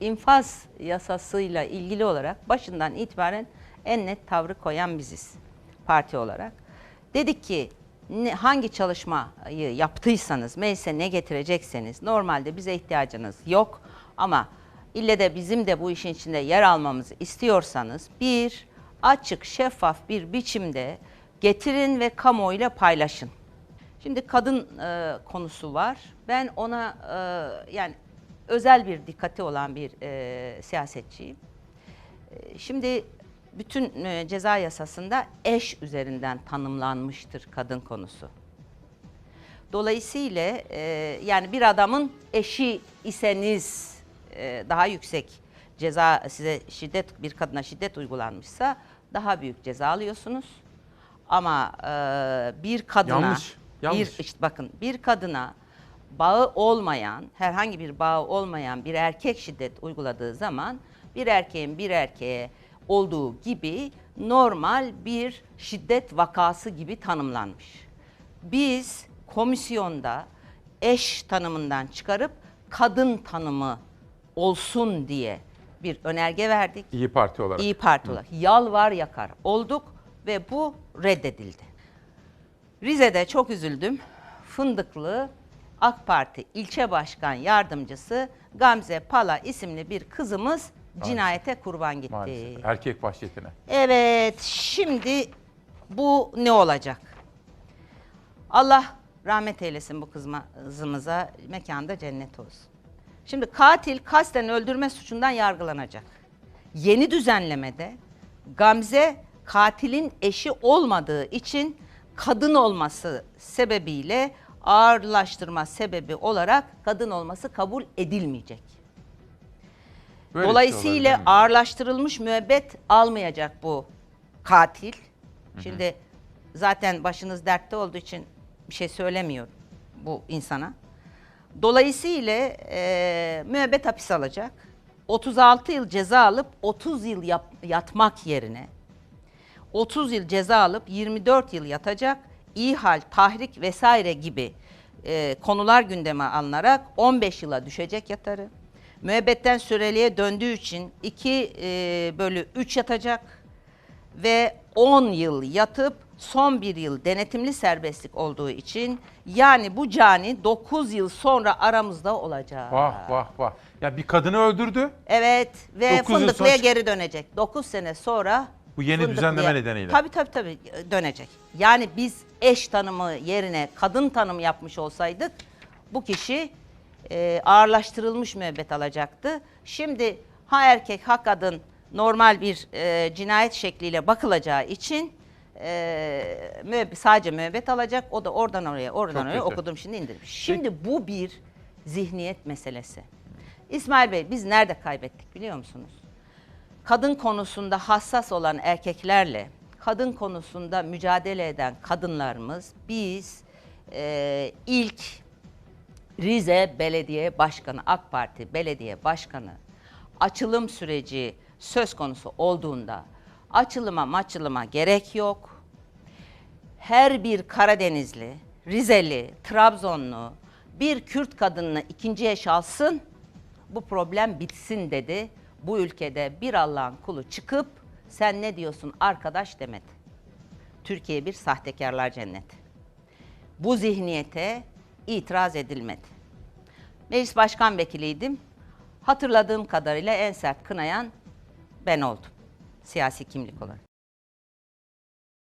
İnfaz yasasıyla ilgili olarak başından itibaren en net tavrı koyan biziz parti olarak. Dedik ki hangi çalışmayı yaptıysanız, meclise ne getirecekseniz normalde bize ihtiyacınız yok ama ille de bizim de bu işin içinde yer almamızı istiyorsanız bir açık, şeffaf bir biçimde getirin ve kamuoyuyla paylaşın. Şimdi kadın e, konusu var. Ben ona e, yani özel bir dikkati olan bir e, siyasetçiyim. E, Şimdi bütün e, ceza yasasında eş üzerinden tanımlanmıştır kadın konusu. Dolayısıyla e, yani bir adamın eşi iseniz e, daha yüksek ceza size şiddet bir kadına şiddet uygulanmışsa daha büyük ceza alıyorsunuz. Ama e, bir kadına Yanlış, yanlış. bir işte bakın bir kadına bağı olmayan herhangi bir bağı olmayan bir erkek şiddet uyguladığı zaman bir erkeğin bir erkeğe olduğu gibi normal bir şiddet vakası gibi tanımlanmış. Biz komisyonda eş tanımından çıkarıp kadın tanımı olsun diye bir önerge verdik. İyi Parti olarak. İyi Parti olarak yalvar yakar olduk ve bu reddedildi. Rize'de çok üzüldüm. Fındıklı AK Parti ilçe başkan yardımcısı Gamze Pala isimli bir kızımız cinayete kurban gitti. Maalesef. Erkek vahşetine. Evet, şimdi bu ne olacak? Allah rahmet eylesin bu kızımıza, mekanda cennet olsun. Şimdi katil kasten öldürme suçundan yargılanacak. Yeni düzenlemede Gamze katilin eşi olmadığı için kadın olması sebebiyle ağırlaştırma sebebi olarak kadın olması kabul edilmeyecek. Böyle Dolayısıyla istiyorlar, değil mi? ağırlaştırılmış müebbet almayacak bu katil. Şimdi zaten başınız dertte olduğu için bir şey söylemiyorum bu insana. Dolayısıyla e, müebbet hapis alacak. 36 yıl ceza alıp 30 yıl yap- yatmak yerine 30 yıl ceza alıp 24 yıl yatacak. İhal, tahrik vesaire gibi e, konular gündeme alınarak 15 yıla düşecek yatarı. Müebbetten süreliğe döndüğü için 2 bölü 3 yatacak ve 10 yıl yatıp son bir yıl denetimli serbestlik olduğu için yani bu cani 9 yıl sonra aramızda olacak. Vah vah vah. Ya bir kadını öldürdü. Evet ve Fındıklı'ya sonra- geri dönecek. 9 sene sonra Bu yeni Fındıklı'ya- düzenleme nedeniyle. Tabii tabii tabii dönecek. Yani biz eş tanımı yerine kadın tanımı yapmış olsaydık bu kişi e, ağırlaştırılmış müebbet alacaktı. Şimdi ha erkek ha kadın normal bir e, cinayet şekliyle bakılacağı için e, müebbet, sadece müebbet alacak. O da oradan oraya oradan Çok oraya kötü. okudum şimdi indirmiş. Şimdi bu bir zihniyet meselesi. İsmail Bey biz nerede kaybettik biliyor musunuz? Kadın konusunda hassas olan erkeklerle kadın konusunda mücadele eden kadınlarımız biz e, ilk Rize Belediye Başkanı AK Parti Belediye Başkanı açılım süreci söz konusu olduğunda açılıma maçılıma gerek yok. Her bir Karadenizli, Rizeli, Trabzonlu bir Kürt kadınını ikinci eş alsın bu problem bitsin dedi. Bu ülkede bir Allah'ın kulu çıkıp sen ne diyorsun arkadaş demedi. Türkiye bir sahtekarlar cenneti. Bu zihniyete itiraz edilmedi. Meclis Başkan Vekiliydim. Hatırladığım kadarıyla en sert kınayan ben oldum. Siyasi kimlik olarak.